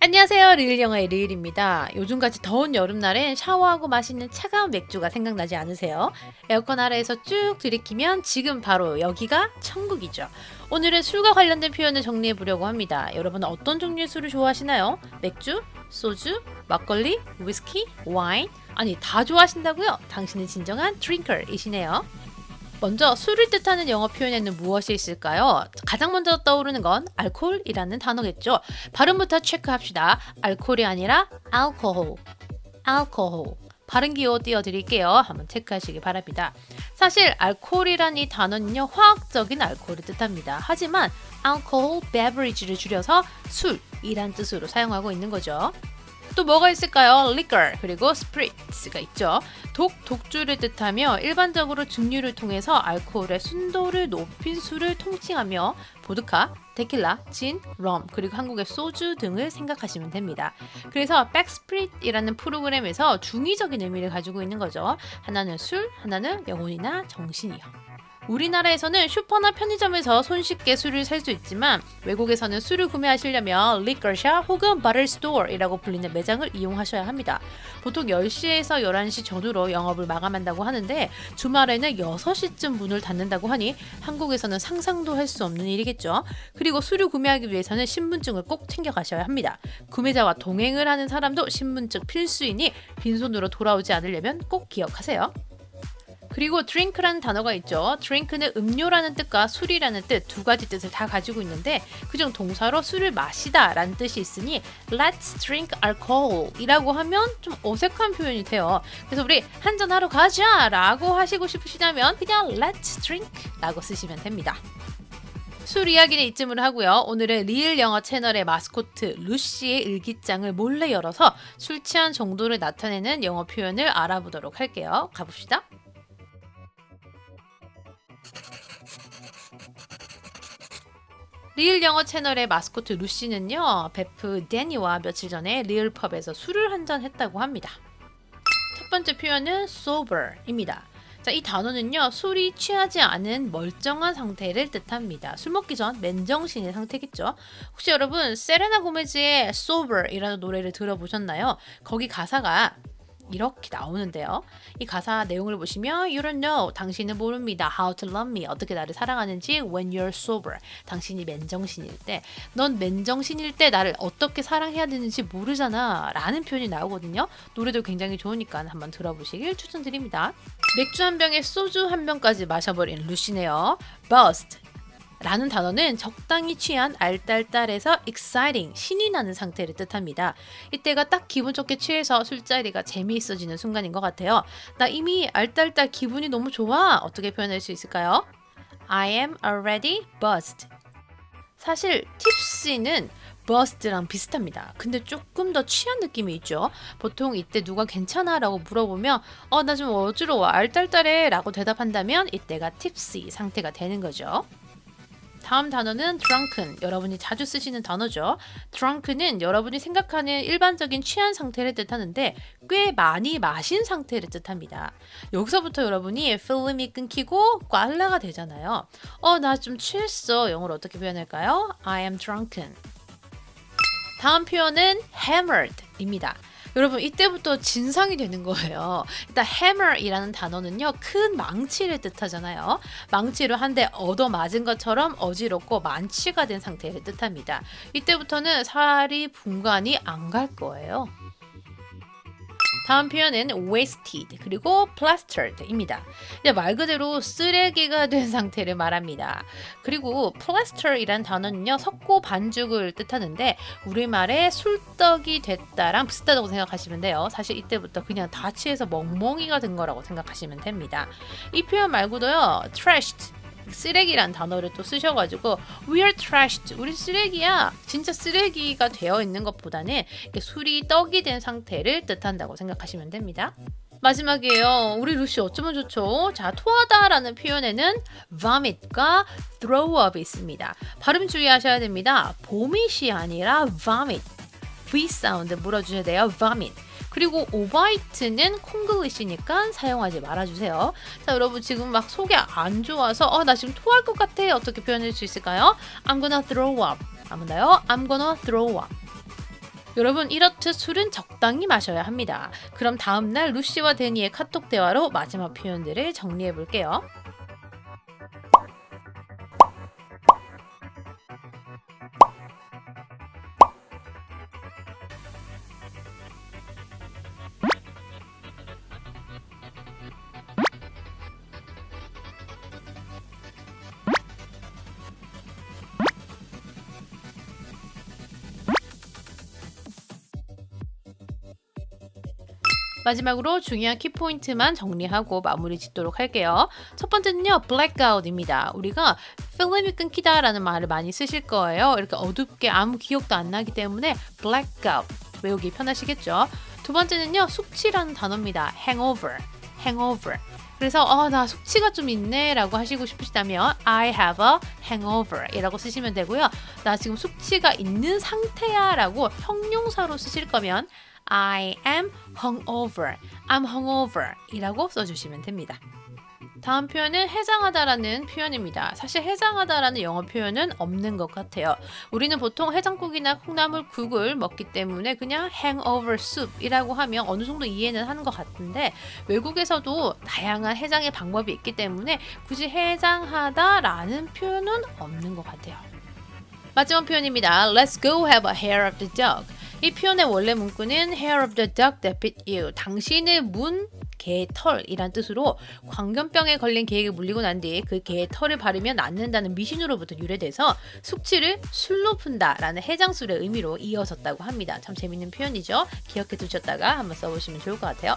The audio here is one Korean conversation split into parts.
안녕하세요. 리을 영화의 리을입니다. 요즘같이 더운 여름날엔 샤워하고 마시는 차가운 맥주가 생각나지 않으세요? 에어컨 아래에서 쭉 들이키면 지금 바로 여기가 천국이죠. 오늘은 술과 관련된 표현을 정리해 보려고 합니다. 여러분 어떤 종류의 술을 좋아하시나요? 맥주, 소주, 막걸리, 위스키, 와인? 아니 다 좋아하신다고요? 당신은 진정한 드링커이시네요. 먼저 술을 뜻하는 영어 표현에는 무엇이 있을까요? 가장 먼저 떠오르는 건 알코올이라는 단어겠죠. 발음부터 체크합시다. 알코올이 아니라 alcohol. alcohol. 발음 기호 띄워드릴게요. 한번 체크하시기 바랍니다. 사실 알코올이란 이 단어는요 화학적인 알코올을 뜻합니다. 하지만 alcohol beverage를 줄여서 술이란 뜻으로 사용하고 있는 거죠. 또 뭐가 있을까요? liquor 그리고 spirits가 있죠. 독, 독주를 뜻하며 일반적으로 증류를 통해서 알코올의 순도를 높인 술을 통칭하며 보드카, 데킬라, 진, 럼 그리고 한국의 소주 등을 생각하시면 됩니다. 그래서 백스프릿이라는 프로그램에서 중의적인 의미를 가지고 있는 거죠. 하나는 술, 하나는 영혼이나 정신이요. 우리나라에서는 슈퍼나 편의점에서 손쉽게 술을 살 수 있지만 외국에서는 술을 구매하시려면 liquorshop 혹은 bottle store이라고 불리는 매장을 이용하셔야 합니다. 보통 10시에서 11시 전후로 영업을 마감한다고 하는데 주말에는 6시쯤 문을 닫는다고 하니 한국에서는 상상도 할 수 없는 일이겠죠. 그리고 술을 구매하기 위해서는 신분증을 꼭 챙겨 가셔야 합니다. 구매자와 동행을 하는 사람도 신분증 필수이니 빈손으로 돌아오지 않으려면 꼭 기억하세요. 그리고 drink라는 단어가 있죠. drink는 음료라는 뜻과 술이라는 뜻 두 가지 뜻을 다 가지고 있는데 그중 동사로 술을 마시다 라는 뜻이 있으니 let's drink alcohol이라고 하면 좀 어색한 표현이 돼요. 그래서 우리 한잔 하러 가자 라고 하시고 싶으시다면 그냥 let's drink라고 쓰시면 됩니다. 술 이야기는 이쯤으로 하고요. 오늘은 리을 영어 채널의 마스코트 루시의 일기장을 몰래 열어서 술 취한 정도를 나타내는 영어 표현을 알아보도록 할게요. 가봅시다. 리을 영어 채널의 마스코트 루시는요, 베프 데니와 며칠 전에 리을 펍에서 술을 한잔 했다고 합니다. 첫 번째 표현은 sober입니다. 자, 이 단어는요, 술이 취하지 않은 멀쩡한 상태를 뜻합니다. 술 먹기 전 맨정신의 상태겠죠. 혹시 여러분 세레나 고메즈의 sober이라는 노래를 들어보셨나요? 거기 가사가 이렇게 나오는데요. 이 가사 내용을 보시면 You don't know. 당신은 모릅니다. How to love me. 어떻게 나를 사랑하는지 when you're sober. 당신이 맨정신일 때. 넌 맨정신일 때 나를 어떻게 사랑해야 되는지 모르잖아. 라는 표현이 나오거든요. 노래도 굉장히 좋으니까 한번 들어보시길 추천드립니다. 맥주 한 병에 소주 한 병까지 마셔버린 루시네요. Bust. 라는 단어는 적당히 취한 알딸딸해서 exciting, 신이 나는 상태를 뜻합니다. 이때가 딱 기분 좋게 취해서 술자리가 재미있어지는 순간인 것 같아요. 나 이미 알딸딸 기분이 너무 좋아. 어떻게 표현할 수 있을까요? I am already buzzed. 사실 tipsy는 bust랑 비슷합니다. 근데 조금 더 취한 느낌이 있죠. 보통 이때 누가 괜찮아? 라고 물어보면 어 나 좀 어지러워 알딸딸해 라고 대답한다면 이때가 tipsy 상태가 되는 거죠. 다음 단어는 drunken. 여러분이 자주 쓰시는 단어죠. drunken은 여러분이 생각하는 일반적인 취한 상태를 뜻하는데 꽤 많이 마신 상태를 뜻합니다. 여기서부터 여러분이 필름이 끊기고 꽐라가 되잖아요. 어, 나 좀 취했어. 영어로 어떻게 표현할까요? I am drunken. 다음 표현은 hammered입니다. 여러분 이때부터 진상이 되는 거예요. 일단 hammer이라는 단어는요 큰 망치를 뜻하잖아요. 망치로 한 대 얻어 맞은 것처럼 어지럽고 만취가 된 상태를 뜻합니다. 이때부터는 살이 분간이 안 갈 거예요. 다음 표현은 wasted 그리고 plastered입니다. 이제 말 그대로 쓰레기가 된 상태를 말합니다. 그리고 plaster이란 단어는요 석고 반죽을 뜻하는데 우리말에 술떡이 됐다랑 비슷하다고 생각하시면 돼요. 사실 이때부터 그냥 다 취해서 멍멍이가 된 거라고 생각하시면 됩니다. 이 표현 말고도요 trashed 쓰레기란 단어를 또 쓰셔가지고 we are trashed 우리 쓰레기야 진짜 쓰레기가 되어 있는 것보다는 술이 떡이 된 상태를 뜻한다고 생각하시면 됩니다. 마지막이에요. 우리 루시 어쩌면 좋죠? 자, 토하다라는 표현에는 vomit과 throw up이 있습니다. 발음 주의하셔야 됩니다. vomit이 아니라 vomit. V 사운드 물어주셔야 돼요. vomit. 그리고 오바이트는 콩글리시니까 사용하지 말아주세요. 자, 여러분 지금 막 속이 안 좋아서 어, 나 지금 토할 것 같아. 어떻게 표현할 수 있을까요? I'm gonna throw up. 더요. I'm gonna throw up. 여러분 이렇듯 술은 적당히 마셔야 합니다. 그럼 다음날 루시와 데니의 카톡 대화로 마지막 표현들을 정리해 볼게요. 마지막으로 중요한 키포인트만 정리하고 마무리 짓도록 할게요. 첫 번째는요, blackout입니다. 우리가 필름이 끊기다라는 말을 많이 쓰실 거예요. 이렇게 어둡게 아무 기억도 안 나기 때문에 blackout 외우기 편하시겠죠. 두 번째는요, 숙취라는 단어입니다. hangover, hangover. 그래서 어, 나 숙취가 좀 있네라고 하시고 싶으시다면 I have a hangover이라고 쓰시면 되고요. 나 지금 숙취가 있는 상태야라고 형용사로 쓰실 거면 I am hungover. I'm hungover 이라고 써주시면 됩니다. 다음 표현은 해장하다라는 표현입니다. 사실 해장하다라는 영어 표현은 없는 것 같아요. 우리는 보통 해장국이나 콩나물국을 먹기 때문에 그냥 hangover soup이라고 하면 어느 정도 이해는 하는 것 같은데 외국에서도 다양한 해장의 방법이 있기 때문에 굳이 해장하다라는 표현은 없는 것 같아요. 마지막 표현입니다. Let's go have a hair of the dog. 이 표현의 원래 문구는 hair of the dog that bit you. 당신의 문 개털이란 뜻으로 광견병에 걸린 개에게 물리고 난 뒤에 그 개의 털을 바르면 낫는다는 미신으로부터 유래돼서 숙취를 술로 푼다라는 해장술의 의미로 이어졌다고 합니다. 참 재밌는 표현이죠. 기억해 두셨다가 한번 써보시면 좋을 것 같아요.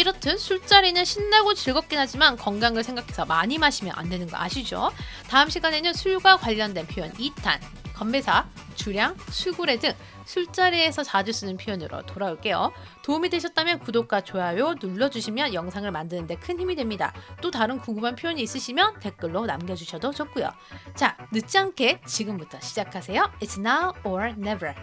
이렇듯 술자리는 신나고 즐겁긴 하지만 건강을 생각해서 많이 마시면 안 되는 거 아시죠? 다음 시간에는 술과 관련된 표현 2탄, 건배사, 주량, 술구래 등 술자리에서 자주 쓰는 표현으로 돌아올게요. 도움이 되셨다면 구독과 좋아요 눌러주시면 영상을 만드는데 큰 힘이 됩니다. 또 다른 궁금한 표현이 있으시면 댓글로 남겨주셔도 좋고요. 자, 늦지 않게 지금부터 시작하세요. It's now or never.